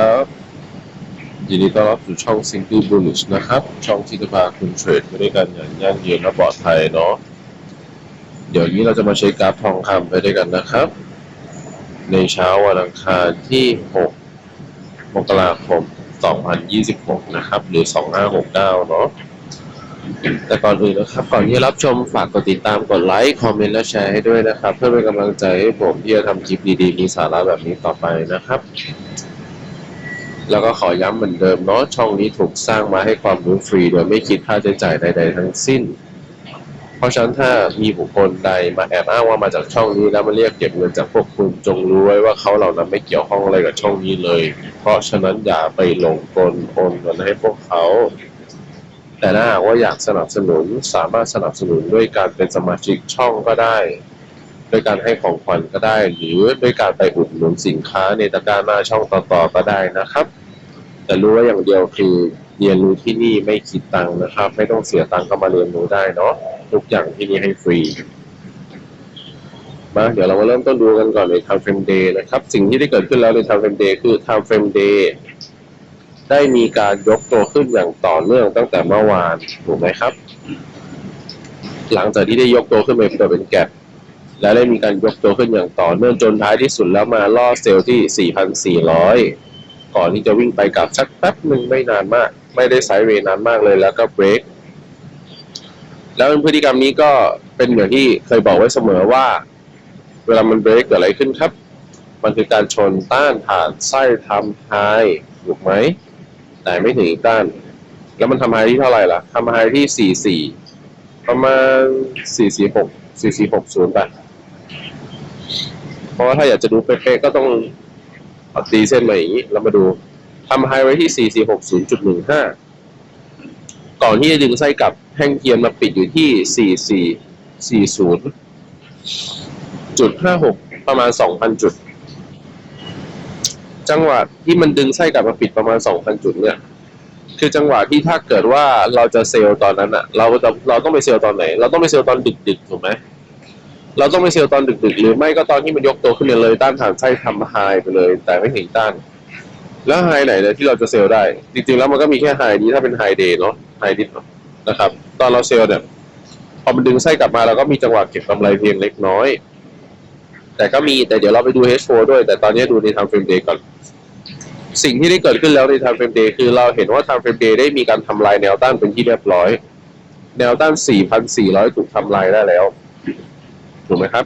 ครับยินดีต้อนรับสู่ช่อง Single Bullish นะครับ ช่องที่จะพาคุณเทรดไปด้วยกันอย่างยั่งยืนและปลอดภัยเนาะเดี๋ยวนี้เราจะมาเช็คกราฟทองคำไปด้วยกันนะครับ ในเช้าวันอังคารที่ 6 มกราคม 2026 นะครับ หรือ 2569 เนาะแต่ก่อนอื่นนะครับ ก่อนที่รับชมฝากกดติดตามกดไลค์คอมเมนต์และแชร์ให้ด้วยนะครับ เพื่อเป็นกำลังใจให้ผมที่จะทำคลิปดีๆ มีสาระแบบนี้ต่อไปนะครับ แล้วก็ขอย้ำเหมือนเดิมเนาะช่องนี้ถูกสร้างมาให้ความรู้ฟรี โดยไม่คิดค่าใช้จ่ายใดๆทั้งสิ้น เพราะฉะนั้นถ้ามีบุคคลใดมาแอบอ้างว่ามาจากช่องนี้แล้วมาเรียกเก็บเงินจากพวกคุณจงรู้ไว้ว่าเขาเหล่านั้นไม่เกี่ยวข้องอะไรกับช่องนี้เลย เพราะฉะนั้นอย่าไปหลงกลโอนเงินให้พวกเขาแต่ถ้าหากว่าอยากสนับสนุนสามารถสนับสนุนด้วยการเป็นสมาชิกช่องก็ได้ ด้วยการให้ของขวัญก็ได้ หรือด้วยการไปอุดหนุนสินค้าในตะกร้าหน้าช่องต่อๆก็ได้นะครับ แต่รู้ว่าอย่างเดียวคือเรียนรู้ที่นี่ไม่คิดตังค์นะครับ ไม่ต้องเสียตังค์ก็มาเรียนรู้ได้เนาะทุกอย่างที่นี่ให้ฟรีมาเดี๋ยวเรามาเริ่มต้นดูกันก่อนใน time frame day นะครับ สิ่งที่ได้เกิดขึ้นแล้วใน time frame day คือ time frame day ได้มีการยกตัวขึ้นอย่างต่อเนื่องตั้งแต่เมื่อวานถูกไหมครับ หลังจากที่ได้ยกตัวขึ้นไปเปิดเป็นแกลและได้มีการยกตัวขึ้นอย่างต่อเนื่องจนท้ายที่สุดแล้วมาล่อเซลล์ที่ 4,400 ก่อนที่จะวิ่งไปกลับสักแป๊บหนึ่งไม่นานมาก ไม่ได้ไซด์เวย์นานมากเลยแล้วก็เบรกแล้วพฤติกรรมนี้ก็เป็นอย่างที่เคยบอกไว้เสมอว่า เวลามันเบรกเกิดอะไรขึ้นครับ มันคือการชนต้านผ่านไส้ทำไฮถูกไหม แต่ไม่ถึงอีกด้าน แล้วมันทำไฮที่เท่าไหร่ล่ะทำไฮที่44ประมาณ446 4460ไปเพราะว่าถ้าอยากจะดูเป๊ะๆก็ต้อง เอาตีเส้นมาอย่างนี้ เรามาดูทำไฮไว้ที่ 4460.15 ก่อนที่จะดึงไส้กลับแท่งเทียนมาปิดอยู่ที่ 4440.56 ประมาณ 2,000 จุด จังหวะที่มันดึงไส้กลับมาปิดประมาณ 2,000 จุดเนี่ย คือจังหวะที่ถ้าเกิดว่าเราจะเซลล์ตอนนั้นอะเราจะเราต้องไปเซลล์ตอนไหน เราต้องไปเซลล์ตอนดึกๆ ถูกไหม เราต้องไปเซลล์ตอนดึกๆ หรือไม่ก็ตอนที่มันยกตัวขึ้นเลยต้านฐานไส้ทำไฮไปเลย แต่ไม่ถึงต้าน แล้วไฮไหนเนี่ยที่เราจะเซลล์ได้ จริงๆแล้วมันก็มีแค่ไฮนี้ถ้าเป็นไฮเดย์เนาะไฮดิสนะครับ ตอนเราเซลล์เนี่ยพอมันดึงไส้กลับมาเราก็มีจังหวะเก็บกำไรเพียงเล็กน้อย แต่ก็มีแต่เดี๋ยวเราไปดู H4 ด้วย แต่ตอนนี้ดูใน time frame day ก่อนสิ่งที่ได้เกิดขึ้นแล้วใน time frame day คือเราเห็นว่า time frame day ได้มีการทำลายแนวต้านเป็นที่เรียบร้อย แนวต้าน 4,400 ถูกทำลายได้แล้ว ถูกไหมครับ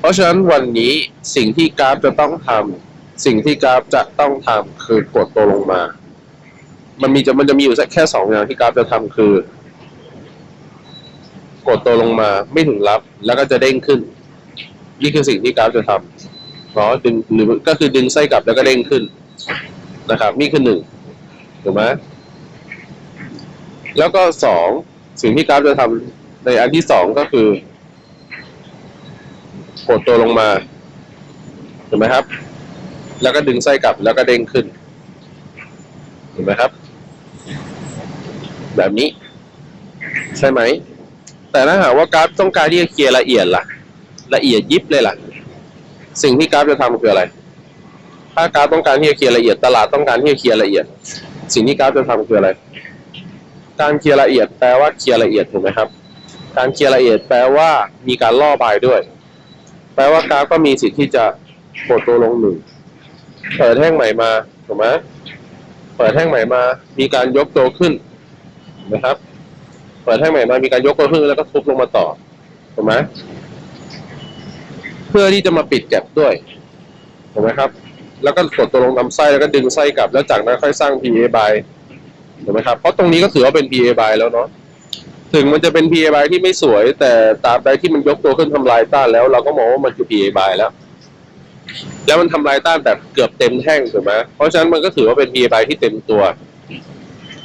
เพราะฉะนั้นวันนี้สิ่งที่กราฟจะต้องทำสิ่งที่กราฟจะต้องทำคือกดตัวลงมา มันมีจะมันจะมีอยู่แค่สองอย่างที่กราฟจะทำคือ กดตัวลงมาไม่ถึงรับแล้วก็จะเด้งขึ้น นี่คือสิ่งที่กราฟจะทำเพราะดึงหรือก็คือดึงไส้กลับแล้วก็เด้งขึ้นนะครับ นี่คือหนึ่งถูกไหมแล้วก็สองสิ่งที่กราฟจะทำในอันที่สองก็คือ กดตัวลงมาถูกไหมครับ แล้วก็ดึงไส้กลับแล้วก็เด้งขึ้นเห็นไหมครับ แบบนี้ ใช่ไหม แต่ถ้าหากว่ากราฟต้องการที่จะเคลียร์ละเอียดล่ะ ละเอียดยิบเลยล่ะ สิ่งที่กราฟจะทำคืออะไร ถ้ากราฟต้องการที่จะเคลียร์ละเอียดตลาดต้องการที่จะเคลียร์ละเอียด สิ่งที่กราฟจะทำคืออะไร การเคลียร์ละเอียดแปลว่าเคลียร์ละเอียดถูกไหมครับ การเคลียร์ละเอียดแปลว่ามีการล่อบายด้วย แปลว่ากราฟก็มีสิทธิ์ที่จะกดตัวลงหนึ่งเปิดแท่งใหม่มาถูกไหมเปิดแท่งใหม่มา มีการยกตัวขึ้นถูกไหมครับ เปิดแท่งใหม่มา มีการยกตัวขึ้นแล้วก็ทุบลงมาต่อถูกไหมเพื่อที่จะมาปิดแก็บด้วยถูกไหมครับ แล้วก็กดตัวลงทำไส้แล้วก็ดึงไส้กลับ แล้วจากนั้นค่อยสร้าง PA by ถูกไหมครับ เพราะตรงนี้ก็ถือว่าเป็น PA by แล้วเนาะ ถึงมันจะเป็น PA by ที่ไม่สวย แต่ตราบใดที่มันยกตัวขึ้นทำลายต้านแล้ว เราก็มองว่ามันคือ PA by แล้ว แล้วมันทำลายต้านแบบเกือบเต็มแท่งถูกไหมเพราะฉะนั้นมันก็ถือว่าเป็น PA by ที่เต็มตัว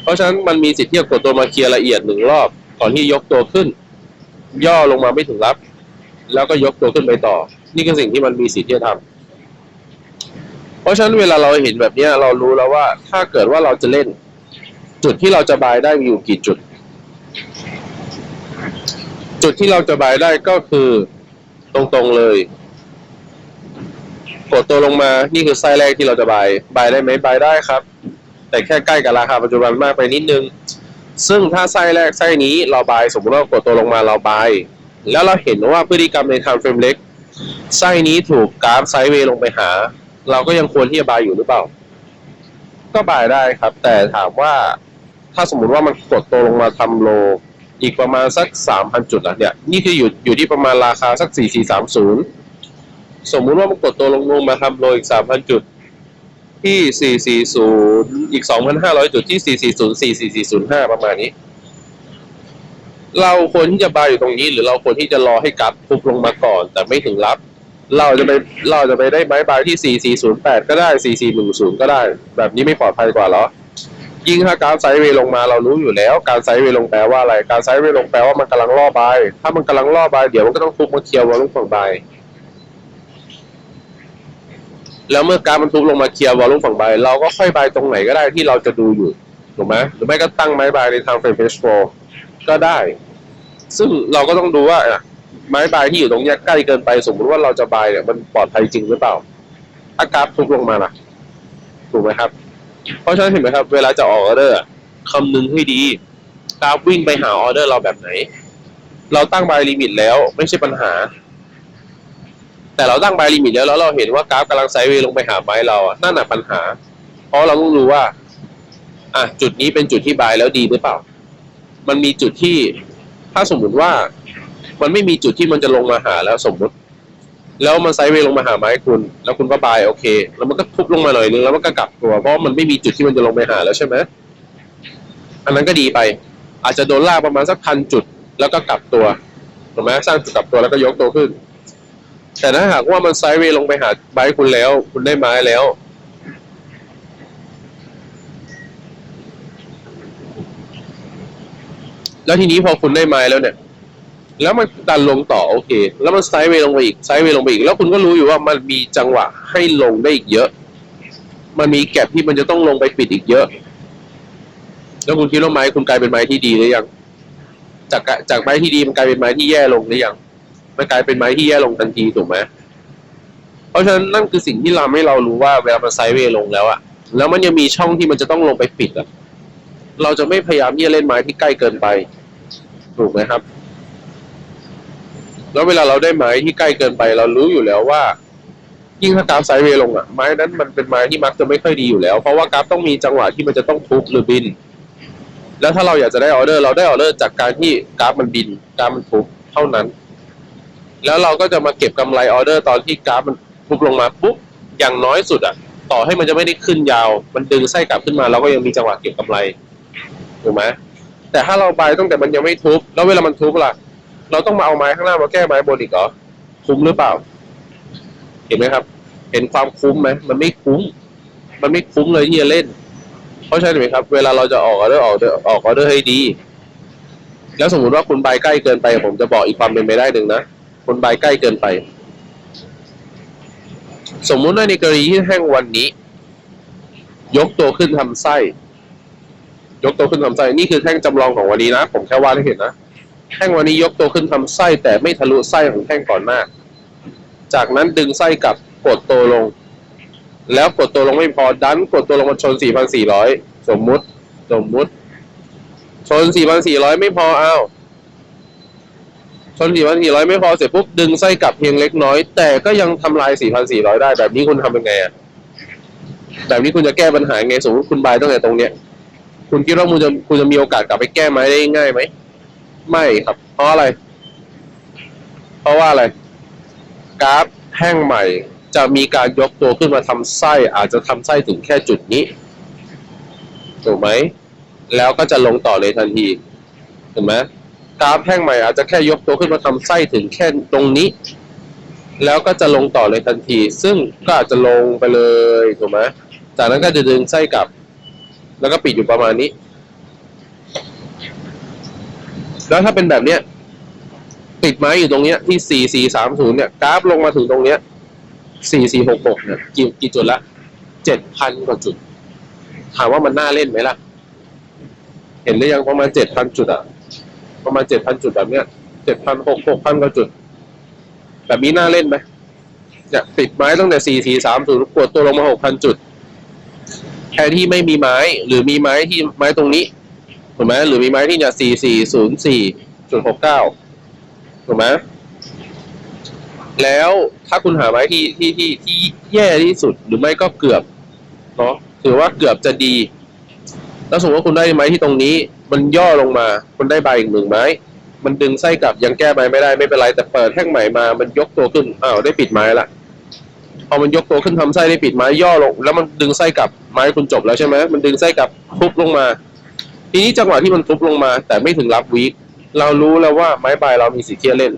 เพราะฉะนั้นมันมีสิทธิ์ที่จะกดตัวมาเคลียร์ละเอียดหนึ่งรอบก่อนที่ยกตัวขึ้น ย่อลงมาไม่ถึงรับ แล้วก็ยกตัวขึ้นไปต่อ นี่คือสิ่งที่มันมีสิทธิ์ที่จะทำเพราะฉะนั้นเวลาเราเห็นแบบนี้เรารู้แล้วว่า ถ้าเกิดว่าเราจะเล่น จุดที่เราจะบายได้มีอยู่กี่จุด จุดที่เราจะบายได้ก็คือตรงๆเลย กดตัวลงมา นี่คือไส้แรกที่เราจะบาย บายได้ไหมบายได้ครับ แต่แค่ใกล้กับราคาปัจจุบันมากไปนิดนึง ซึ่งถ้าไส้แรกไส้นี้เราบายสมมติว่ากดตัวลงมาเราบาย แล้วเราเห็นว่าพฤติกรรมใน time frame เล็กไส้นี้ถูกกราฟไซด์เวย์ลงไปหา เราก็ยังควรที่จะบายอยู่หรือเปล่า ก็บายได้ครับ แต่ถามว่า ถ้าสมมุติว่ามันกดตัวลงมาทำโล อีกประมาณสักสามพันจุดแล้วเนี่ยนี่คืออยู่อยู่ที่ประมาณราคาสักสี่สี่สามศูนย์สมมุติว่ามันกดตัวลงลงมาทำโลอีกสามพันจุดที่สี่สี่ศูนย์อีกสองพันห้าร้อยจุดที่สี่สี่ศูนย์สี่สี่สี่ศูนย์ห้าประมาณนี้ เราควรที่จะบายอยู่ตรงนี้ หรือเราควรที่จะรอให้กราฟพุบลงมาก่อน แต่ไม่ถึงรับ เราจะไปเราจะไปได้ไม้บายที่สี่สี่ศูนย์แปดก็ได้สี่สี่หนึ่งศูนย์ก็ได้ แบบนี้ไม่ปลอดภัยกว่าเหรอ ยิ่งถ้ากราฟไซด์เวย์ลงมาเรารู้อยู่แล้ว การไซด์เวย์ลงแปลว่าอะไร การไซด์เวย์ลงแปลว่ามันกำลังล่อบถ้ามันกำลังล่อบเดี๋ยวมันก็ต้องทุบมาเคลียร์วอลลุ่มฝั่งใบแล้วเมื่อกาฟมันทุบลงมาเคลียร์วอลลุ่มฝั่งใบเราก็ค่อยใบตรงไหนก็ได้ที่เราจะดูอยู่ถูกไหมหรือไม่ก็ตั้งไม้ใบในทางเฟรมเฟสโฟก็ได้ ซึ่งเราก็ต้องดูว่าไม้ใบที่อยู่ตรงนี้ใกล้เกินไปสมมติว่าเราจะใบเนี่ยมันปลอดภัยจริงหรือเปล่า ถ้ากราฟทุบลงมาล่ะถูกไหมครับ เพราะฉะนั้นเห็นไหมครับ เวลาจะออกออเดอร์คำนึงให้ดีกราฟวิ่งไปหาออเดอร์เราแบบไหน เราตั้งบายลิมิตแล้วไม่ใช่ปัญหา แต่เราตั้งบายลิมิตแล้วแล้วเราเห็นว่ากราฟกำลังไซด์เวย์ลงไปหาไม้เราอะนั่นแหะปัญหา เพราะเราต้องรู้ว่า อะจุดนี้เป็นจุดที่บายแล้วดีหรือเปล่า มันมีจุดที่ถ้าสมมุติว่า มันไม่มีจุดที่มันจะลงมาหาแล้วสมมุติ แล้วมันไซด์เวย์ลงมาหาไม้คุณ แล้วคุณก็บายโอเค แล้วมันก็ทุบลงมาหน่อยนึงแล้วมันก็กลับตัวเพราะมันไม่มีจุดที่มันจะลงไปหาแล้วใช่ไหมอันนั้นก็ดีไป อาจจะโดนลากประมาณสักพันจุด แล้วก็กลับตัวถูกไหมสร้างจุดกลับตัวแล้วก็ยกตัวขึ้น แต่ถ้าหากว่ามันไซด์เวย์ลงไปหาไบค์คุณแล้ว คุณได้ไม้แล้วแล้วทีนี้พอคุณได้ไม้แล้วเนี่ย แล้วมันดันลงต่อโอเค แล้วมันไซด์เวลงไปอีกไซด์เวลงไปอีก แล้วคุณก็รู้อยู่ว่ามันมีจังหวะให้ลงได้อีกเยอะ มันมีแก็บที่มันจะต้องลงไปปิดอีกเยอะ แล้วคุณคิดว่าไม้คุณกลายเป็นไม้ที่ดีหรือยัง จากจากไม้ที่ดีมันกลายเป็นไม้ที่แย่ลงหรือยัง มันกลายเป็นไม้ที่แย่ลงทันทีถูกไหมเพราะฉะนั้นนั่นคือสิ่งที่เราให้เรารู้ว่าเวลามันไซด์เวลงแล้วอะแล้วมันยังมีช่องที่มันจะต้องลงไปปิดอะเราจะไม่พยายามที่จะเล่นไม้ที่ใกล้เกินไป ถูกไหมครับ แล้วเวลาเราได้ไม้ที่ใกล้เกินไป เรารู้อยู่แล้วว่า ยิ่งถ้ากราฟไซด์เวย์ลงอะไม้นั้นมันเป็นไม้ที่มักจะไม่ค่อยดีอยู่แล้ว เพราะว่ากราฟต้องมีจังหวะที่มันจะต้องทุบหรือบิน แล้วถ้าเราอยากจะได้ออเดอร์ เราได้ออเดอร์จากการที่กราฟมันบินกราฟมันทุบเท่านั้น แล้วเราก็จะมาเก็บกำไรออเดอร์ตอนที่กราฟมันทุบลงมาปุ๊บอย่างน้อยสุดอะต่อให้มันจะไม่ได้ขึ้นยาว มันดึงไส้กลับขึ้นมาเราก็ยังมีจังหวะเก็บกำไรถูกไหมแต่ถ้าเราบายตั้งแต่มันยังไม่ทุบ แล้วเวลามันทุบล่ะ เราต้องมาเอาไม้ข้างหน้ามาแก้ไม้บนอีกเหรอ คุ้มหรือเปล่า เห็นไหมครับ เห็นความคุ้มไหมมันไม่คุ้ม มันไม่คุ้มเลยที่จะเล่น เพราะฉะนั้นไหมครับ เวลาเราจะออกออเดอร์ออกออเดอร์ออกออเดอร์ให้ดี แล้วสมมุติว่าคุณใบใกล้เกินไป ผมจะบอกอีกความเป็นไปได้หนึ่งนะคุณบใกล้เกินไป สมมุติว่าในกรณีที่แท่งวันนี้ ยกตัวขึ้นทำไส้ ยกตัวขึ้นทำไส้นี่คือแท่งจำลองของวันนี้นะ ผมแค่วาดให้เห็นนะ แท่งวันนี้ยกตัวขึ้นทำไส้แต่ไม่ทะลุไส้ของแท่งก่อนหน้า จากนั้นดึงไส้กลับกดตัวลง แล้วกดตัวลงไม่พอดันกดตัวลงมาชน 4,400 สมมุติ สมมุติ ชน 4,400 ไม่พออ้าวชน 4,400 ไม่พอเสร็จปุ๊บดึงไส้กลับเพียงเล็กน้อย แต่ก็ยังทำลาย 4,400 ได้ แบบนี้คุณทำยังไงอะแบบนี้คุณจะแก้ปัญหาไง สมมติคุณบายตั้งแต่ตรงเนี้ย คุณคิดว่าคุณจะคุณจะมีโอกาสกลับไปแก้ไหมได้ง่ายไหม ไม่ครับ เพราะอะไร เพราะว่าอะไรกราฟแห้งใหม่ จะมีการยกตัวขึ้นมาทำไส้ อาจจะทำไส้ถึงแค่จุดนี้ ถูกไหม แล้วก็จะลงต่อเลยทันที ถูกไหมกราฟแห้งใหม่อาจจะแค่ยกตัวขึ้นมาทำไส้ถึงแค่ตรงนี้ แล้วก็จะลงต่อเลยทันที ซึ่งก็อาจจะลงไปเลย ถูกไหมจากนั้นก็จะดึงไส้กลับ แล้วก็ปิดอยู่ประมาณนี้ แล้วถ้าเป็นแบบเนี้ยติดไม้อยู่ตรงเนี้ยที่สี่สี่สามศูนย์เนี่ยกราฟลงมาถึงตรงเนี้ยสี่สี่หกหกเนี่ยกี่กี่จุดละเจ็ดพันกว่าจุด ถามว่ามันน่าเล่นไหมล่ะ เห็นหรือยังประมาณเจ็ดพันจุดอะประมาณเจ็ดพันจุดแบบเนี้ยเจ็ดพันหกหกพันกว่าจุด แบบนี้น่าเล่นไหมเนี่ยปิดไม้ตั้งแต่สี่สี่สามศูนย์กดตัวลงมาหกพันจุดแทนที่ไม่มีไม้หรือมีไม้ที่ไม้ตรงนี้ ถูกไหมหรือมีไม้ที่เนี่ยสี่สี่ศูนย์สี่จุดหกเก้าถูกไหมแล้วถ้าคุณหาไม้ที่ที่ที่ที่แย่ที่สุดหรือไม่ก็เกือบเนาะถือว่าเกือบจะดี แล้วสมมติว่าคุณได้ไม้ที่ตรงนี้ มันย่อลงมา คุณได้ใบอีกหนึ่งไม้ มันดึงไส้กลับยังแก้ไม้ไม่ได้ไม่เป็นไรแต่เปิดแท่งใหม่มา มันยกตัวขึ้นอ้าวได้ปิดไม้ละพอมันยกตัวขึ้นทำไส้ได้ปิดไม้ย่อลง แล้วมันดึงไส้กลับไม้คุณจบแล้วใช่ไหมมันดึงไส้กลับทุบลงมา ทีนี้จังหวะที่มันทุบลงมา แต่ไม่ถึงรับวีคเรารู้แล้วว่าไม้ใบเรามีสิทธิ์ที่จะเล่น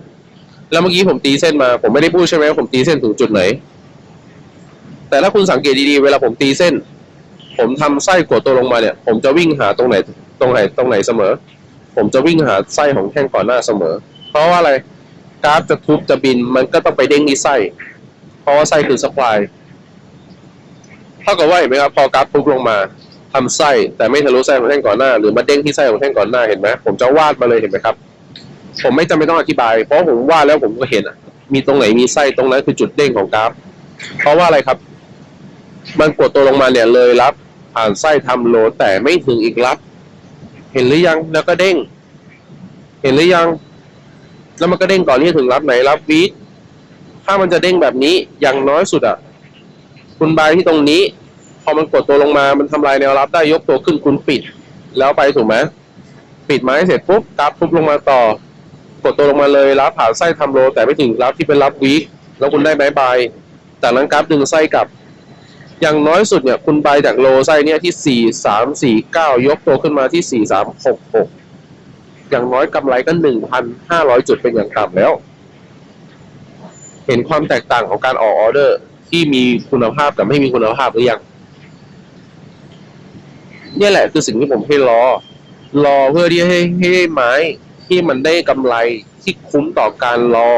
แล้วเมื่อกี้ผมตีเส้นมา ผมไม่ได้พูดใช่ไหมว่าผมตีเส้นถึงจุดไหน แต่ถ้าคุณสังเกตดีๆ เวลาผมตีเส้น ผมทำไส้กดตัวลงมาเนี่ย ผมจะวิ่งหาตรงไหน ตรงไหนตรงไหนเสมอ ผมจะวิ่งหาไส้ของแท่งก่อนหน้าเสมอ เพราะว่าอะไรกราฟจะทุบจะบินมันก็ต้องไปเด้งที่ไส้ เพราะว่าไส้คือสปายเท่ากับว่าเห็นไหมครับพอกราฟทุบลงมา ทำไส้แต่ไม่ทะลุไส้ของแท่งก่อนหน้า หรือมาเด้งที่ไส้ของแท่งก่อนหน้าเห็นไหมผมจะวาดมาเลยเห็นไหมครับ ผมไม่จำเป็นต้องอธิบาย เพราะผมวาดแล้วผมก็เห็นอะมีตรงไหนมีไส้ตรงนั้นคือจุดเด้งของกราฟ เพราะว่าอะไรครับ มันกดตัวลงมาเนี่ยเลยรับ ผ่านไส้ทำโลแต่ไม่ถึงอีกรับ เห็นหรือยังแล้วก็เด้ง เห็นหรือยัง แล้วมันก็เด้งก่อนที่จะถึงรับไหนรับวีคถ้ามันจะเด้งแบบนี้อย่างน้อยสุดอะ คุณบายที่ตรงนี้ พอมันกดตัวลงมา มันทำลายแนวรับได้ยกตัวขึ้นคุณปิด แล้วไปถูกไหมปิดไม้เสร็จปุ๊บกราฟปุ๊บลงมาต่อ กดตัวลงมาเลยรับผ่านไส้ทำโล แต่ไม่ถึงรับที่เป็นรับวีคแล้วคุณได้ไม้บายจากนั้นกราฟดึงไส้กลับ อย่างน้อยสุดเนี่ยคุณบายจากโลไส้เนี่ยที่สี่สามสี่เก้ายกตัวขึ้นมาที่สี่สามหกหกอย่างน้อยกำไรก็หนึ่งพันห้าร้อยจุดเป็นอย่างต่ำแล้ว เห็นความแตกต่างของการออกออเดอร์ที่มีคุณภาพกับไม่มีคุณภาพหรือยัง เนี่ยแหละคือสิ่งที่ผมให้รอ รอเพื่อที่ให้ให้ไม้ที่มันได้กำไรที่คุ้มต่อการรอ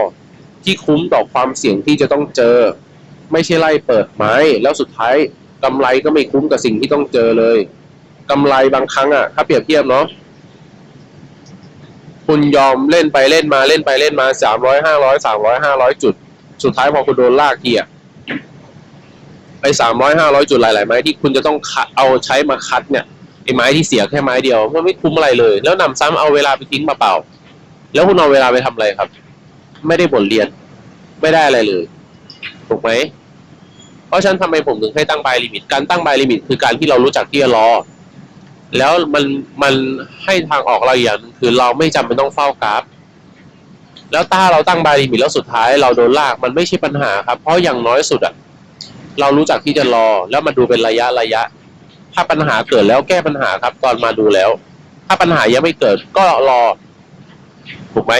ที่คุ้มต่อความเสี่ยงที่จะต้องเจอ ไม่ใช่ไล่เปิดไม้ แล้วสุดท้ายกำไรก็ไม่คุ้มกับสิ่งที่ต้องเจอเลยกำไรบางครั้งอะถ้าเปรียบเทียบเนาะคุณยอมเล่นไปเล่นมาเล่นไปเล่นมาสามร้อยห้าร้อยสามร้อยห้าร้อยจุด สุดท้ายพอคุณโดนลากทีอะ ไปสามร้อยห้าร้อยจุดหลายๆไม้ที่คุณจะต้องเอาใช้มาคัดเนี่ยไอ้ไม้ที่เสียแค่ไม้เดียวมันไม่คุ้มอะไรเลย แล้วนำซ้ำเอาเวลาไปทิ้งมาเปล่า แล้วคุณเอาเวลาไปทำอะไรครับ ไม่ได้บทเรียน ไม่ได้อะไรเลยถูกไหมเพราะฉะนั้นทำไมผมถึงให้ตั้งบายลิมิต การตั้งบายลิมิต คือการที่เรารู้จักที่จะรอ แล้วมันมันให้ทางออกเราอย่างนึงคือเราไม่จำเป็นต้องเฝ้ากราฟ แล้วถ้าเราตั้งบายลิมิตแล้วสุดท้ายเราโดนลากมันไม่ใช่ปัญหาครับ เพราะอย่างน้อยสุดอะ เรารู้จักที่จะรอแล้วมาดูเป็นระยะระยะ ถ้าปัญหาเกิดแล้วแก้ปัญหาครับ ตอนมาดูแล้ว ถ้าปัญหายังไม่เกิดก็รอ ถูกไหม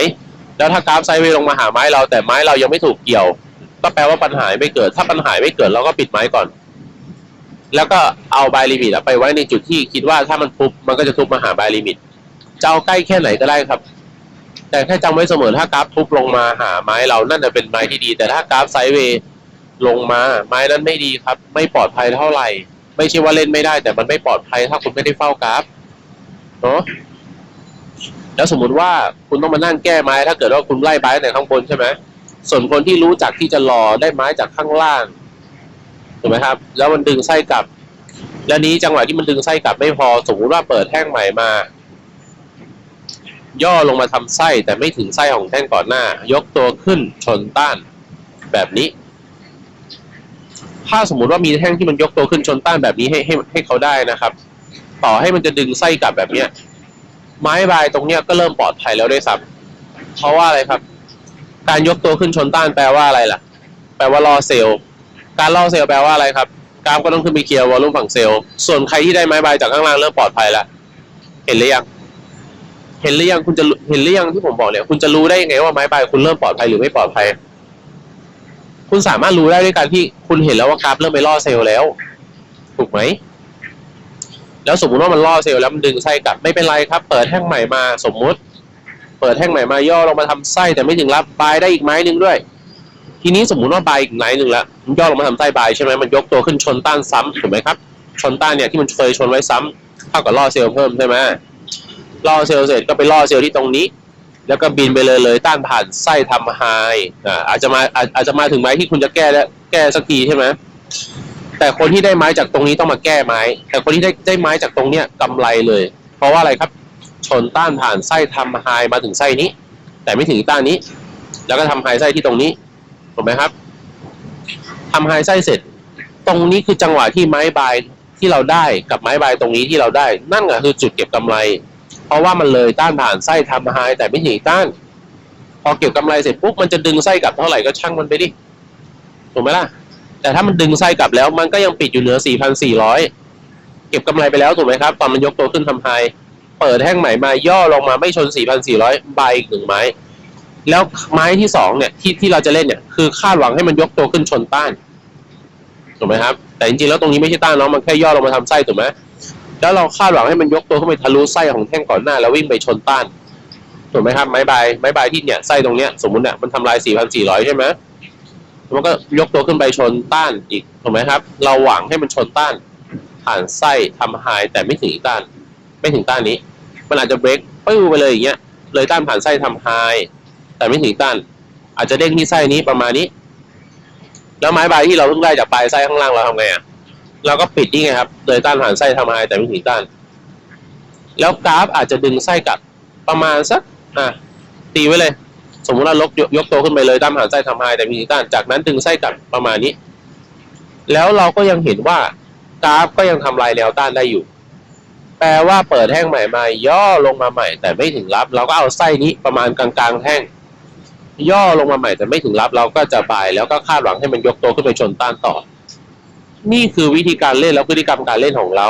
แล้วถ้ากราฟไซด์เวย์ลงมาหาไม้เรา แต่ไม้เรายังไม่ถูกเกี่ยว ก็แปลว่าปัญหาไม่เกิด ถ้าปัญหาไม่เกิดเราก็ปิดไม้ก่อน แล้วก็เอาบายลิมิตไปไว้ในจุดที่คิดว่าถ้ามันทุบมันก็จะทุบมาหาบายลิมิตจะเอาใกล้แค่ไหนก็ได้ครับ แต่แค่จำไว้เสมอถ้ากราฟทุบลงมาหาไม้เรานั่นจะเป็นไม้ที่ดี แต่ถ้ากราฟไซด์เวย์ ลงมาไม้นั้นไม่ดีครับ ไม่ปลอดภัยเท่าไหร่ ไม่ใช่ว่าเล่นไม่ได้ แต่มันไม่ปลอดภัยถ้าคุณไม่ได้เฝ้ากราฟเนาะแล้วสมมุติว่าคุณต้องมานั่งแก้ไม้ ถ้าเกิดว่าคุณไล่ไม้แต่ข้างบนใช่ไหมส่วนคนที่รู้จักที่จะรอได้ไม้จากข้างล่างถูกไหมครับ แล้วมันดึงไส้กลับ แล้วนี้จังหวะที่มันดึงไส้กลับไม่พอ สมมุติว่าเปิดแท่งใหม่มา ย่อลงมาทำไส้แต่ไม่ถึงไส้ของแท่งก่อนหน้า ยกตัวขึ้นชนต้าน แบบนี้ ถ้าสมมุติว่ามีแท่งที่มันยกตัวขึ้นชนต้านแบบนี้ให้ให้ให้เขาได้นะครับ ต่อให้มันจะดึงไส้กลับแบบเนี้ย ไม้บายตรงเนี้ยก็เริ่มปลอดภัยแล้วด้วยซ้ำเพราะว่าอะไรครับ การยกตัวขึ้นชนต้านแปลว่าอะไรล่ะ แปลว่าล่อเซลล์การล่อเซลล์แปลว่าอะไรครับกราฟก็ต้องขึ้นไปเคลียร์วอลลุ่มฝั่งเซลล์ส่วนใครที่ได้ไม้บายจากข้างล่างเริ่มปลอดภัยแล้วเห็นหรือยังเห็นหรือยังคุณจะเห็นหรือยังที่ผมบอกเนี่ยคุณจะรู้ได้ยังไงว่าไม้บายคุณเริ่มปลอดภัยหรือไม่ปลอดภัย คุณสามารถรู้ได้ด้วยการที่คุณเห็นแล้วว่ากราฟเริ่มไปล่อเซลล์แล้ว ถูกไหม แล้วสมมุติว่ามันล่อเซลล์แล้วมันดึงไส้กลับไม่เป็นไรครับ เปิดแท่งใหม่มาสมมุติ เปิดแท่งใหม่มาย่อลงมาทำไส้แต่ไม่ถึงรับบายได้อีกไม้หนึ่งด้วย ทีนี้สมมุติว่าบายอีกไม้หนึ่งแล้วมันย่อลงมาทำไส้บายใช่ไหมมันยกตัวขึ้นชนต้านซ้ำถูกไหมครับ ชนต้านเนี่ยที่มันเคยชนไว้ซ้ำเท่ากับล่อเซลล์เพิ่มใช่ไหมล่อเซลล์เสร็จก็ไปล่อเซลล์ที่ตรงนี้ แล้วก็บินไปเลยเลยต้านผ่านไส้ทำไฮอ่าอาจจะมาอาจอาจจะมาถึงไม้ที่คุณจะแก้แล้วแก้สักทีใช่ไหมแต่คนที่ได้ไม้จากตรงนี้ต้องมาแก้ไม้ แต่คนที่ได้ได้ไม้จากตรงเนี้ยกำไรเลย เพราะว่าอะไรครับ ชนต้านผ่านไส้ทำไฮมาถึงไส้นี้ แต่ไม่ถึงต้านนี้ แล้วก็ทำไฮไส้ที่ตรงนี้ถูกไหมครับทำไฮไส้เสร็จ ตรงนี้คือจังหวะที่ไม้บายที่เราได้กับไม้บายตรงนี้ที่เราได้ นั่นแหละคือจุดเก็บกำไร เพราะว่ามันเลยต้านผ่านไส้ทำไฮแต่ไม่ถึงต้าน พอเก็บกำไรเสร็จปุ๊บมันจะดึงไส้กลับเท่าไหร่ก็ช่างมันไปดิถูกไหมล่ะ แต่ถ้ามันดึงไส้กลับแล้วมันก็ยังปิดอยู่เหนือ 4,400 เก็บกำไรไปแล้วถูกไหมครับ ตอนมันยกตัวขึ้นทำไฮเปิดแท่งใหม่มาย่อลงมาไม่ชน 4,400ใบอีกหนึ่งไม้ แล้วไม้ที่สองเนี่ยที่ที่เราจะเล่นเนี่ยคือคาดหวังให้มันยกตัวขึ้นชนต้านถูกไหมครับ แต่จริงๆแล้วตรงนี้ไม่ใช่ต้านเนาะมันแค่ย่อลงมาทำไส้ถูกไหม แล้วเราคาดหวังให้มันยกตัวขึ้นไปทะลุไส้ของแท่งก่อนหน้า แล้ววิ่งไปชนต้านถูกไหมครับไม้ใบไม้ใบที่เนี่ยไส้ตรงเนี้ยสมมติเนี่ยมันทำลาย 4,400 ใช่ไหมมันก็ยกตัวขึ้นไปชนต้านอีกถูกไหมครับ เราหวังให้มันชนต้าน ผ่านไส้ทำไฮแต่ไม่ถึงต้าน ไม่ถึงต้านนี้ มันอาจจะเบรกปิ้วไปเลยอย่างเงี้ยเลยต้านผ่านไส้ทำไฮแต่ไม่ถึงต้าน อาจจะเด้งที่ไส้นี้ประมาณนี้ แล้วไม้ใบที่เราเพิ่งได้จากปลายไส้ข้างล่างเราทำไงอะ เราก็ปิดนี่ไงครับเลยต้านผ่านไส้ทำไฮแต่ไม่ถึงต้าน แล้วกราฟอาจจะดึงไส้กลับประมาณสักอะตีไว้เลย สมมติเราลกยกตัวขึ้นไปเลยต้านผ่านไส้ทำไฮแต่ไม่ถึงต้าน จากนั้นดึงไส้กลับประมาณนี้ แล้วเราก็ยังเห็นว่ากราฟก็ยังทำลายแนวต้านได้อยู่ แปลว่าเปิดแท่งใหม่มาย่อลงมาใหม่ แต่ไม่ถึงรับ เราก็เอาไส้นี้ประมาณกลางๆแท่งย่อลงมาใหม่แต่ไม่ถึงรับ เราก็จะบายแล้วก็คาดหวังให้มันยกตัวขึ้นไปชนต้านต่อ นี่คือวิธีการเล่นแล้วพฤติกรรมการเล่นของเรา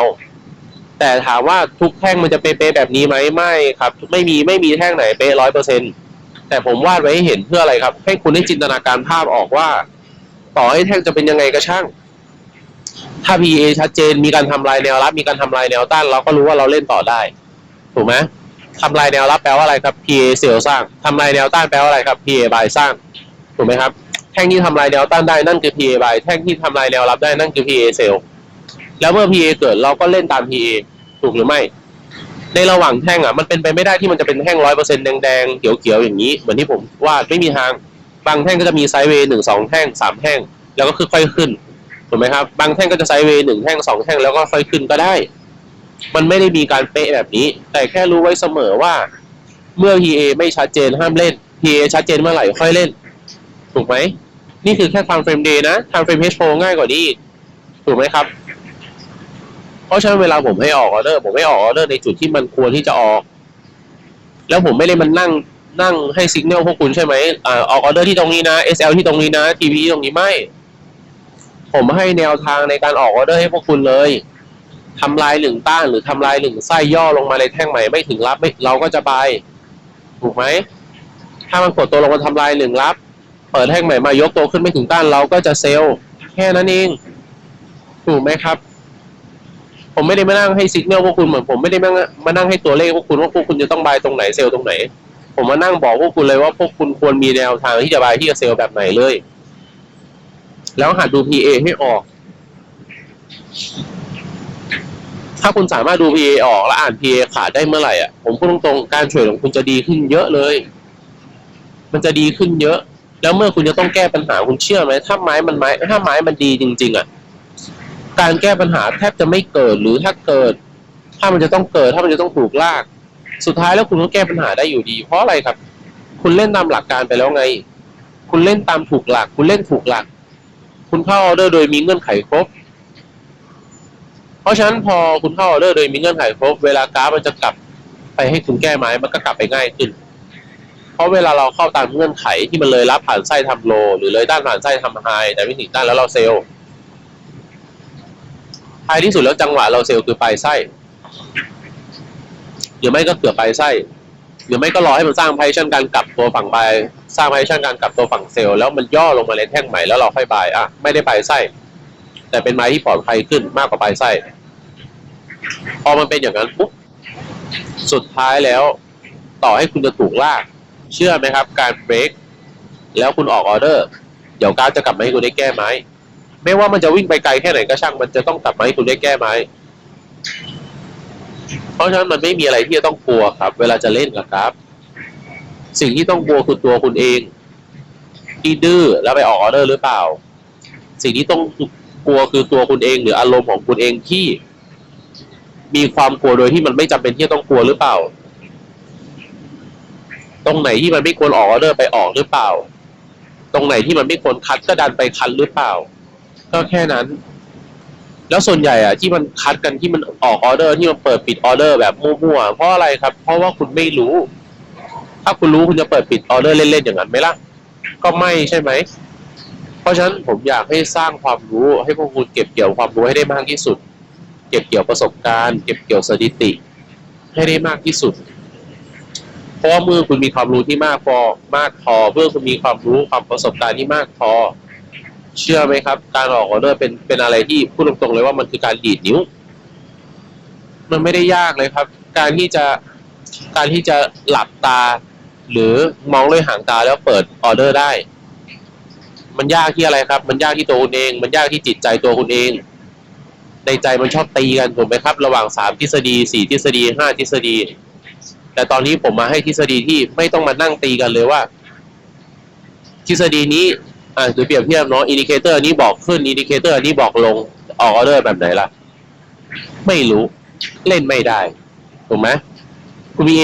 แต่ถามว่าทุกแท่งมันจะเป๊ะๆแบบนี้ไหมไม่ครับ ไม่มีไม่มีแท่งไหนเป๊ะร้อยเปอร์เซ็นแต่ผมวาดไว้ให้เห็นเพื่ออะไรครับ ให้คุณได้จินตนาการภาพออกว่า ต่อให้แท่งจะเป็นยังไงก็ช่าง ถ้า PA ชัดเจนมีการทำลายแนวรับ มีการทำลายแนวต้านเราก็รู้ว่าเราเล่นต่อได้ ถูกไหมทำลายแนวรับแปลว่าอะไรครับ PA เซลสร้างทำลายแนวต้านแปลว่าอะไรครับ PA บายสร้าง ถูกไหมครับ ท่งที่ทำลายแนวต้านได้นั่นคือ PA บายแท่งที่ทำลายแนวรับได้นั่นคือ PA เซลแล้วเมื่อ PA เกิดเราก็เล่นตาม PA ถูกหรือไม่ ในระหว่างแท่งอะมันเป็นไปไม่ได้ที่มันจะเป็นแท่งร้อยเปอร์เซ็นต์แดงๆเขียวๆอย่างนี้ เหมือนที่ผมวาดไม่มีทางบางแท่งก็จะมีไซด์เวย์หนึ่งสองแท่งสามแท่ง แล้วก็ค่อยขึ้นถูกไหมครับบางแท่งก็จะไซด์เวย์หนึ่งแท่งสองแท่งแล้วก็ค่อยขึ้นก็ได้ มันไม่ได้มีการเป๊ะแบบนี้ แต่แค่รู้ไว้เสมอว่า เมื่อ PA ไม่ชัดเจนห้ามเล่น PA ชัดเจนเมื่อไหร่ค่อยเล่น ถูกไหม นี่คือแค่ time frame day นะ time frame H4 ง่ายกว่านี้ถูกไหมครับ เพราะฉะนั้นเวลาผมให้ออกออเดอร์ผมให้ออกออเดอร์ในจุดที่มันควรที่จะออก แล้วผมไม่ได้มันนั่งนั่งให้สัญญาณพวกคุณใช่ไหมอ่าออกออเดอร์ที่ตรงนี้นะ SL ที่ตรงนี้นะ TV ที่ตรงนี้ไม่ ผมให้แนวทางในการออกออเดอร์ให้พวกคุณเลยทำลายหนึ่งต้านหรือทำลายหนึ่งไส้ย่อลงมาในแท่งใหม่ไม่ถึงรับไม่เราก็จะบายถูกไหมถ้ามันกดตัวลงมาทำลายหนึ่งรับ เปิดแท่งใหม่มายกตัวขึ้นไม่ถึงต้านเราก็จะเซลล์แค่นั้นเอง ถูกไหมครับ ผมไม่ได้มานั่งให้สิกเนลพวกคุณเหมือนผมไม่ได้มามานั่งให้ตัวเลขพวกคุณว่าพวกคุณจะต้องบายตรงไหนเซลล์ตรงไหน ผมมานั่งบอกพวกคุณเลยว่าพวกคุณควรมีแนวทางที่จะบายที่จะเซลล์แบบไหนเลย แล้วหัดดู PA ให้ออก ถ้าคุณสามารถดู PA ออกและอ่าน PA ขาดได้เมื่อไหร่อะผมพูดตรงๆการเทรดของคุณจะดีขึ้นเยอะเลย มันจะดีขึ้นเยอะ แล้วเมื่อคุณจะต้องแก้ปัญหาคุณเชื่อไหมถ้าไม้มันไม้ถ้าไม้มันดีจริง ๆอะการแก้ปัญหาแทบจะไม่เกิดหรือถ้าเกิด ถ้ามันจะต้องเกิด ถ้ามันจะต้องถูกลาก สุดท้ายแล้วคุณก็แก้ปัญหาได้อยู่ดี เพราะอะไรครับ คุณเล่นตามหลักการไปแล้วไง คุณเล่นตามถูกหลัก คุณเล่นถูกหลัก คุณเข้าออเดอร์โดยมีเงื่อนไขครบ เพราะฉะนั้นพอคุณเข้าออเดอร์โดยมีเงื่อนไขครบ เวลากราฟมันจะกลับไปให้คุณแก้ไม้มันก็กลับไปง่ายขึ้น เพราะเวลาเราเข้าตามเงื่อนไขที่มันเลยรับผ่านไส้ทำโล หรือเลยด้านผ่านไส้ทำไฮแต่ไม่ถึงด้านแล้วเราเซลล์ท้ายที่สุดแล้วจังหวะเราเซลล์คือปลายไส้หรือไม่ก็เกือบปลายไส้หรือไม่ก็รอให้มันสร้างไพชั่นการกลับตัวฝั่งบายสร้างไพชั่นการกลับตัวฝั่งเซลล์แล้วมันย่อลงมาในแท่งใหม่แล้วเราค่อยบายอะไม่ได้ปลายไส้แต่เป็นไม้ที่ปลอดภัยขึ้นมากกว่าปลายไส้พอมันเป็นอย่างนั้นปุ๊บสุดท้ายแล้ว ต่อให้คุณจะถูกลาก เชื่อไหมครับ การเบรกแล้วคุณออกออเดอร์ เดี๋ยวกราฟจะกลับมาให้คุณได้แก้ไม้ ไม่ว่ามันจะวิ่งไปไกลแค่ไหนก็ช่างมันจะต้องกลับมาให้คุณได้แก้ไม้ เพราะฉะนั้นมันไม่มีอะไรที่จะต้องกลัวครับ เวลาจะเล่นกับกราฟสิ่งที่ต้องกลัวคือตัวคุณเอง ที่ดื้อแล้วไปออกออเดอร์หรือเปล่า สิ่งที่ต้องกลัวคือตัวคุณเองหรืออารมณ์ของคุณเองที่ มีความกลัวโดยที่มันไม่จำเป็นที่จะต้องกลัวหรือเปล่า ตรงไหนที่มันไม่ควรออกออเดอร์ไปออกหรือเปล่า ตรงไหนที่มันไม่ควรคัดก็ดันไปคัดหรือเปล่า ก็แค่นั้น แล้วส่วนใหญ่อะที่มันคัดกันที่มันออกออเดอร์ที่มันเปิดปิดออเดอร์แบบมั่วๆเพราะอะไรครับ เพราะว่าคุณไม่รู้ ถ้าคุณรู้คุณจะเปิดปิดออเดอร์เล่นๆอย่างนั้นไหมล่ะ ก็ไม่ใช่ไหมเพราะฉะนั้นผมอยากให้สร้างความรู้ ให้พวกคุณเก็บเกี่ยวความรู้ให้ได้มากที่สุด เก็บเกี่ยวประสบการณ์ เก็บเกี่ยวสถิติ ให้ได้มากที่สุด เพราะว่าเมื่อคุณมีความรู้ที่มากพอมากพอเมื่อคุณมีความรู้ความประสบการณ์ที่มากพอ เชื่อไหมครับ การออกออเดอร์เป็นเป็นอะไรที่พูดตรงๆเลยว่ามันคือการดีดนิ้ว มันไม่ได้ยากเลยครับ การที่จะการที่จะหลับตา หรือมองด้วยหางตาแล้วเปิดออเดอร์ได้ มันยากที่อะไรครับ มันยากที่ตัวคุณเอง มันยากที่จิตใจตัวคุณเอง ในใจมันชอบตีกันถูกไหมครับ ระหว่างสามทฤษฎีสี่ทฤษฎีห้าทฤษฎี แต่ตอนนี้ผมมาให้ทฤษฎีที่ไม่ต้องมานั่งตีกันเลยว่า ทฤษฎีนี้อ่าหรือเปรียบเทียบเนาะอินดิเคเตอร์นี้บอกขึ้นอินดิเคเตอร์นี้บอกลงออกออเดอร์แบบไหนล่ะ ไม่รู้เล่นไม่ได้ถูกไหมคุณมี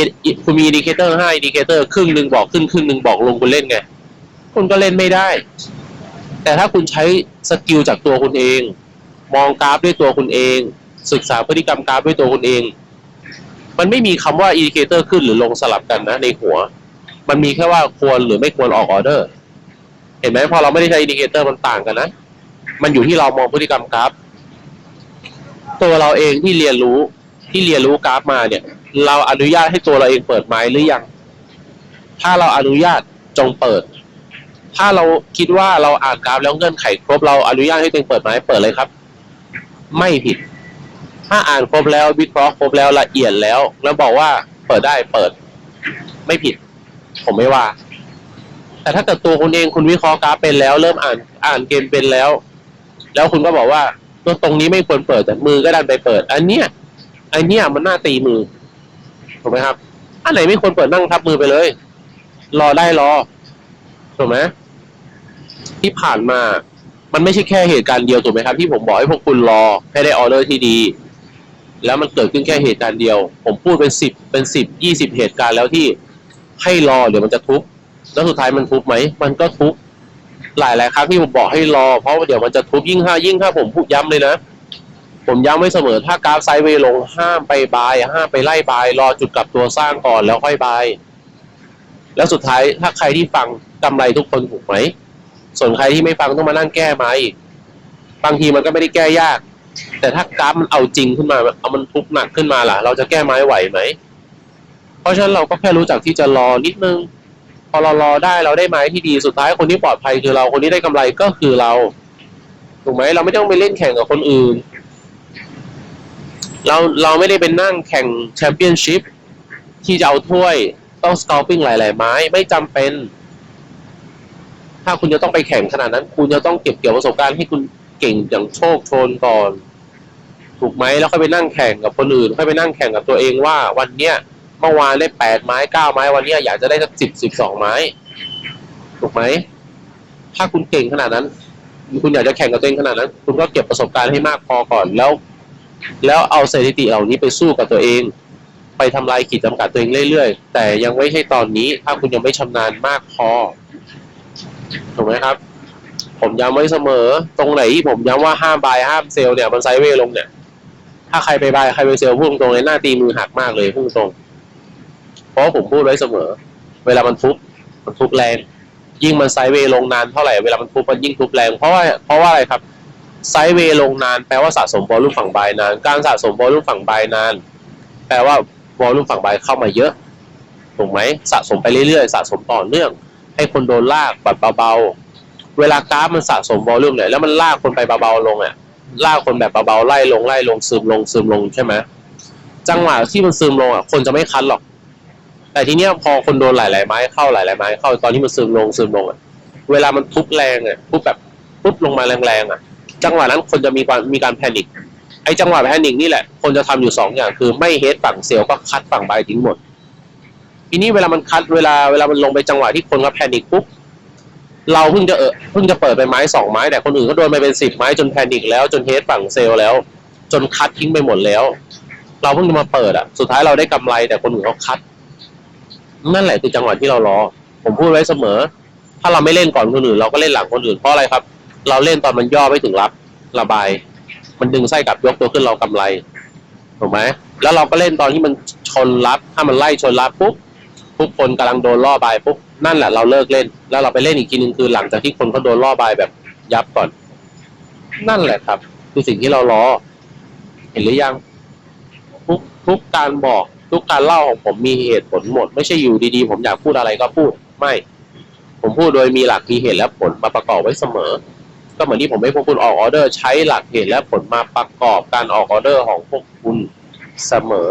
คุณมีอินดิเคเตอร์ห้าอินดิเคเตอร์ครึ่งหนึ่งบอกขึ้นครึ่งหนึ่งบอกลงคุณเล่นไงคุณก็เล่นไม่ได้ แต่ถ้าคุณใช้สกิลจากตัวคุณเอง มองกราฟด้วยตัวคุณเอง ศึกษาพฤติกรรมกราฟด้วยตัวคุณเอง มันไม่มีคำว่าอินดิเคเตอร์ขึ้นหรือลงสลับกันนะในหัว มันมีแค่ว่าควรหรือไม่ควรออกออเดอร์ เห็นไหมพอเราไม่ได้ใช้อินดิเคเตอร์มันต่างกันนะ มันอยู่ที่เรามองพฤติกรรมกราฟ ตัวเราเองที่เรียนรู้ที่เรียนรู้กราฟมาเนี่ย เราอนุญาตให้ตัวเราเองเปิดไม้หรือยัง ถ้าเราอนุญาตจงเปิด ถ้าเราคิดว่าเราอ่านกราฟแล้วเงื่อนไขครบเราอนุญาตให้ตัวเองเปิดไม้เปิดเลยครับ ไม่ผิด ถ้าอ่านครบแล้ววิเคราะห์ครบแล้วละเอียดแล้ว แล้วบอกว่าเปิดได้เปิด ไม่ผิด ผมไม่ว่า แต่ถ้าเกิดตัวคุณเองคุณวิเคราะห์กราฟเป็นแล้ว เริ่มอ่านอ่านเกมเป็นแล้ว แล้วคุณก็บอกว่าตัวตรงนี้ไม่ควรเปิดแต่มือก็ดันไปเปิด อันเนี้ยอันเนี้ยมันน่าตีมือถูกไหมครับอันไหนไม่ควรเปิดนั่งทับมือไปเลย รอได้รอถูกไหมที่ผ่านมา มันไม่ใช่แค่เหตุการณ์เดียวถูกไหมครับ ที่ผมบอกให้พวกคุณรอให้ได้ออเดอร์ที่ดี แล้วมันเกิดขึ้นแค่เหตุการณ์เดียว ผมพูดเป็นสิบเป็นสิบยี่สิบเหตุการณ์แล้วที่ให้รอเดี๋ยวมันจะทุบแล้วสุดท้ายมันทุบไหมมันก็ทุบหลายหลายครั้งที่ผมบอกให้รอ เพราะว่าเดี๋ยวมันจะทุบยิ่งห้ายิ่งถ้าผมพูดย้ำเลยนะ ผมย้ำไว้เสมอถ้ากราฟไซด์เวลงห้ามไปบายห้ามไปไล่บาย รอจุดกลับตัวสร้างก่อนแล้วค่อยบายแล้วสุดท้ายถ้าใครที่ฟังกำไรทุกคนถูกไหมส่วนใครที่ไม่ฟังต้องมานั่งแก้ไหมบางทีมันก็ไม่ได้แก้ยาก แต่ถ้ากราฟมันเอาจริงขึ้นมา เอามันทุบหนักขึ้นมาล่ะ เราจะแก้ไม้ไหวไหม เพราะฉะนั้นเราก็แค่รู้จักที่จะรอนิดนึง พอเรารอได้เราได้ไม้ที่ดี สุดท้ายคนที่ปลอดภัยคือเรา คนที่ได้กำไรก็คือเรา ถูกไหม เราไม่ต้องไปเล่นแข่งกับคนอื่น เราเราไม่ได้เป็นนั่งแข่งแชมเปี้ยนชิพที่จะเอาถ้วยต้องสกอร์ปิ้งหลาย ๆ ไม้ ไม่จำเป็น ถ้าคุณจะต้องไปแข่งขนาดนั้น คุณจะต้องเก็บเกี่ยวประสบการณ์ให้คุณเก่งอย่างโชคโชนก่อน ถูกไหมแล้วค่อยไปนั่งแข่งกับคนอื่นค่อยไปนั่งแข่งกับตัวเองว่าวันเนี้ยเมื่อวานได้แปดไม้เก้าไม้วันเนี้ยอยากจะได้สักสิบสิบสองไม้ ถูกไหมถ้าคุณเก่งขนาดนั้น คุณอยากจะแข่งกับตัวเองขนาดนั้น คุณก็เก็บประสบการณ์ให้มากพอก่อนแล้ว แล้วเอาสถิติเหล่านี้ไปสู้กับตัวเอง ไปทำลายขีดจำกัดตัวเองเรื่อยๆ แต่ยังไม่ใช่ตอนนี้ ถ้าคุณยังไม่ชำนาญมากพอถูกไหมครับ ผมย้ำไว้เสมอ ตรงไหนที่ผมย้ำว่าห้ามบายห้ามเซลเนี่ยมันไซเวลงเนี่ย ถ้าใครไปบายใครไปเซลล์พูดตรงเลยหน้าตีมือหักมากเลยพูดตรง เพราะผมพูดไว้เสมอ เวลามันทุบมันทุบแรง ยิ่งมันไซเวย์ลงนานเท่าไหร่เวลามันทุบมันยิ่งทุบแรง เพราะว่าเพราะว่าอะไรครับไซเวย์ลงนานแปลว่าสะสมบอลลุ่มฝั่งบายนาน การสะสมบอลลุ่มฝั่งบายนาน แปลว่าบอลลุ่มฝั่งบายเข้ามาเยอะถูกไหมสะสมไปเรื่อยๆ สะสมต่อเนื่อง ให้คนโดนลากแบบเบาๆ เวลากราฟมันสะสมบอลลุ่มเนี่ยแล้วมันลากคนไปเบาๆลงอะ ลากคนแบบเบาๆไล่ลงไล่ลงซึมลงซึมลงใช่ไหมจังหวะที่มันซึมลงอะคนจะไม่คันหรอก แต่ทีเนี้ยพอคนโดนหลายๆไม้เข้าหลายๆไม้เข้าตอนที่มันซึมลงซึมลงอะเวลามันทุบแรงอะทุบแบบปุ๊บลงมาแรงๆอะ จังหวะนั้นคนจะมีความมีการแพนิคไอ้จังหวะแพนิคนี่แหละ คนจะทำอยู่สองอย่างคือไม่เฮดฝั่งเซลล์ก็คัดฝั่งใบทิ้งหมดทีนี้เวลามันคัดเวลาเวลามันลงไปจังหวะที่คนก็แพนิคปุ๊บ เราเพิ่งจะเออเพิ่งจะเปิดไปไม้สองไม้แต่คนอื่นก็โดนไปเป็นสิบไม้จนแพนิคแล้วจนเฮดฝั่งเซลล์แล้ว จนคัดทิ้งไปหมดแล้ว เราเพิ่งจะมาเปิดอะ สุดท้ายเราได้กำไรแต่คนอื่นเขาคัด นั่นแหละคือจังหวะที่เรารอผมพูดไว้เสมอ ถ้าเราไม่เล่นก่อนคนอื่น เราก็เล่นหลังคนอื่นเพราะอะไรครับ เราเล่นตอนมันย่อไม่ถึงรับระบาย มันดึงไส้กลับยกตัวขึ้นเรากำไรถูกไหมแล้วเราก็เล่นตอนที่มันชนรับถ้ามันไล่ชนรับปุ๊บทุกคนกำลังโดนล่อบายปุ๊บ นั่นแหละเราเลิกเล่น แล้วเราไปเล่นอีกทีนึงคือหลังจากที่คนเขาโดนล่อบายแบบยับก่อน นั่นแหละครับ คือสิ่งที่เรารอเห็นหรือยัง ทุกทุกการบอก ทุกการเล่าของผมมีเหตุผลหมด ไม่ใช่อยู่ดีๆ ผมอยากพูดอะไรก็พูดไม่ ผมพูดโดยมีหลักมีเหตุและผลมาประกอบไว้เสมอ ก็เหมือนที่ผมให้พวกคุณออกออเดอร์ ใช้หลักเหตุและผลมาประกอบการออกออเดอร์ของพวกคุณเสมอ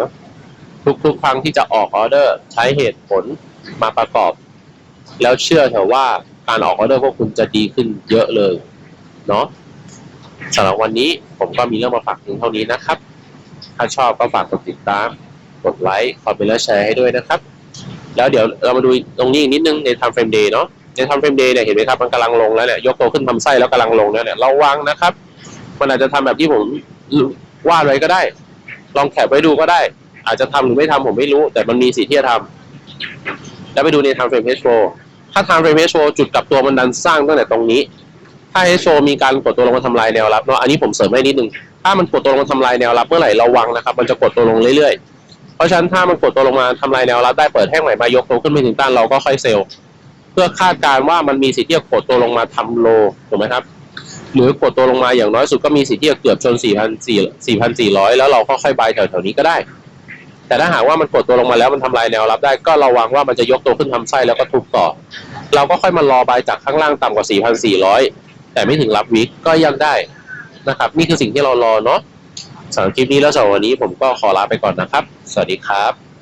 ทุกๆครั้งที่จะออกออเดอร์ ใช้เหตุผลมาประกอบ แล้วเชื่อเถอะว่าการออกออเดอร์พวกคุณจะดีขึ้นเยอะเลยเนาะสำหรับวันนี้ผมก็มีเรื่องมาฝากเพียงเท่านี้นะครับ ถ้าชอบก็ฝากกดติดตาม กดไลค์คอมเมนต์และแชร์ให้ด้วยนะครับ แล้วเดี๋ยวเรามาดูตรงนี้อีกนิดนึงใน time frame day เนาะใน time frame day เนี่ยเห็นไหมครับมันกำลังลงแล้วเนี่ยยกตัวขึ้นทำไส้แล้วกำลังลงแล้วเนี่ยระวังนะครับ มันอาจจะทำแบบที่ผมวาดไว้ก็ได้ ลองแคปไว้ดูก็ได้ อาจจะทำหรือไม่ทำผมไม่รู้ แต่มันมีสิทธิ์ที่จะทำแล้วไปดูใน time frame H4 ถ้า time frame H4 จุดกลับตัวมันดันสร้างตั้งแต่ตรงนี้ ถ้า H4 มีการกดตัวลงมาทำลายแนวรับเนาะอันนี้ผมเสริมให้นิดนึงถ้ามันกดตัวลงมาทำลายแนวรับเมื่อไหร่ระวังนะครับมันจะกดตัวลงเรื่อยๆ เพราะฉะนั้นถ้ามันกดตัวลงมาทำลายแนวรับได้เปิดแท่งใหม่มายกตัวขึ้นไปถึงต้านเราก็ค่อยเซลล์เพื่อคาดการณ์ว่ามันมีสิทธิ์ที่จะกดตัวลงมาทำโลถูกไหมครับหรือกดตัวลงมาอย่างน้อยสุดก็มีสิทธิ์ที่จะเกือบชน 4,400 แล้วเราก็ค่อยบายแถวๆนี้ก็ได้ แต่ถ้าหากว่ามันกดตัวลงมาแล้วมันทำลายแนวรับได้ ก็ระวังว่ามันจะยกตัวขึ้นทำไส้แล้วก็ทุบต่อ เราก็ค่อยมารอบายจากข้างล่างต่ำกว่า 4,400 แต่ไม่ถึงรับวิกก็ยังได้นะครับ นี่คือสิ่งที่เรารอเนาะสำหรับคลิปนี้แล้วสำหรับวันนี้ผมก็ขอลาไปก่อนนะครับ สวัสดีครับ